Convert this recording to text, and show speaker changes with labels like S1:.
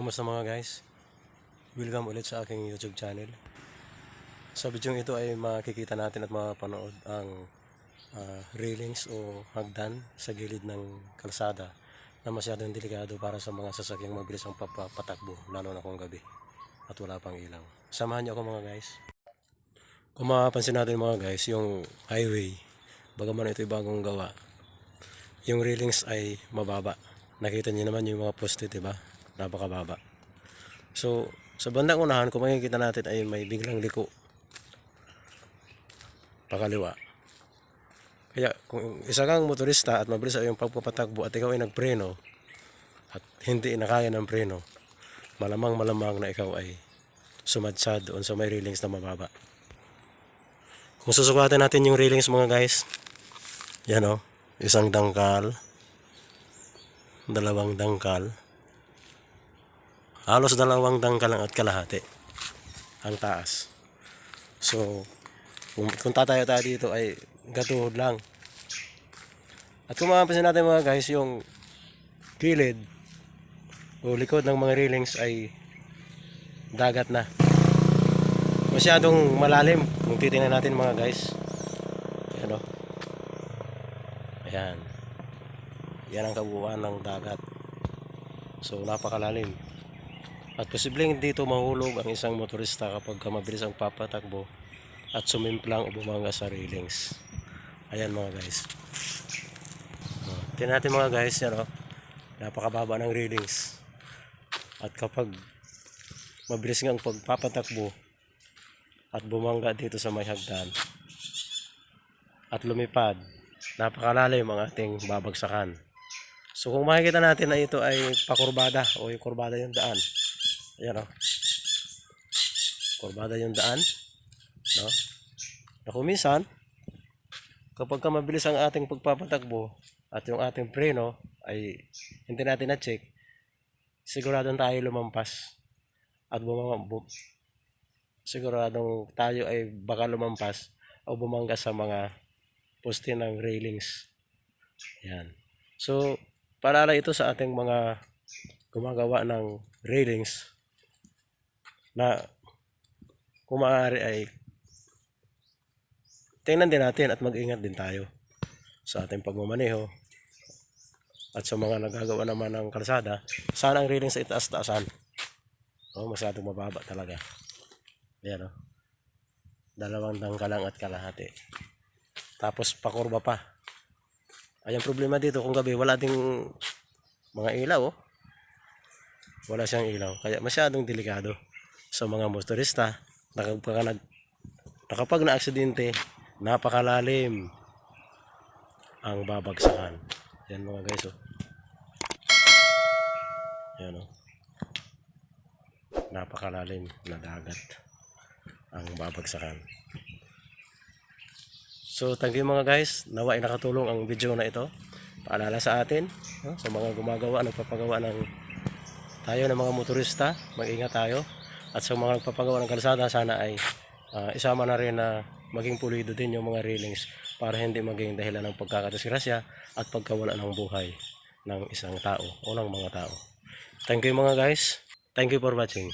S1: Kamusta mga guys? Welcome ulit sa aking YouTube channel. Sa video ito ay makikita natin at mapanood ang ah, railings o hagdan sa gilid ng kalsada na masyadong delikado para sa mga sasakyang mabilis ang papatakbo lalo na kung gabi at wala pang ilaw. Samahan niyo ako mga guys. Kung mapapansin natin mga guys, yung highway, bagaman ito ay bagong gawa, yung railings ay mababa. Nakita niyo naman yung mga poste, di ba? Napakababa. So, sa bandang unahan, kung makikita natin ay may biglang liko. Pakaliwa. Kaya kung isa kang motorista at mabilis ay yung pagpapatakbo at ikaw ay nagpreno at hindi nakaya ng preno, malamang malamang na ikaw ay sumadsad doon sa may railings na mababa. Kung susukatin natin yung railings mga guys, yan o, isang dangkal, dalawang dangkal, halos dalawang dangkal lang at kalahati ang taas. So, kung, kung tatayo tayo dito ay gatuhod lang. At kung mapapansin natin mga guys, yung gilid o likod ng mga railings ay dagat na. Masyadong malalim kung titingnan natin mga guys. Ayan o. Ayan. Yan ang kabuuan ng dagat. So napakalalim. At posibleng dito mahulog ang isang motorista kapag ka mabilis ang papatakbo at sumimplang o bumanga sa railings. Ayan mga guys. Oh, tingnan natin mga guys, yan oh. Napakababa ng railings. At kapag mabilis nga ang pagpapatakbo at bumangga dito sa may hagdan at lumipad, napakalalim ang ating babagsakan. So kung makikita natin na ito ay pakurbada o yung kurbada yung daan. Ayan o. Kurbada yung daan. No? Na kung minsan, kapag ka mabilis ang ating pagpapatakbo at yung ating preno ay hindi natin na-check, siguradong tayo lumampas at bumama, bu, siguradong tayo ay baka lumampas o bumangga sa mga poste ng railings. Yan. So, paalala ito sa ating mga gumagawa ng railings na kung maaari ay tingnan din natin at mag-ingat din tayo sa ating pagmamaneho at sa mga nagagawa naman ng kalsada. Sana ang railings ay taas-taasan oh, masyadong mababa talaga. Yan oh. dalawang dangkalang at kalahati. Tapos pakurba pa. Ay ang problema dito kung gabi wala ding mga ilaw oh. wala siyang ilaw kaya masyadong delikado sa mga motorista na kapag nag na kapag na-aksidente napakalalim ang babagsakan yan mga guys oh. yan oh. napakalalim na dagat ang babagsakan So, thank you mga guys. Nawa ay nakatulong ang video na ito. Paalala sa atin, no? sa mga gumagawa, nagpapagawa ng tayo ng mga motorista, mag-ingat tayo. At sa mga nagpapagawa ng kalsada, sana ay ah, isama na rin na maging pulido din yung mga railings para hindi maging dahilan ng pagkakadisgrasya at pagkawala ng buhay ng isang tao o ng mga tao. Thank you mga guys. Thank you for watching.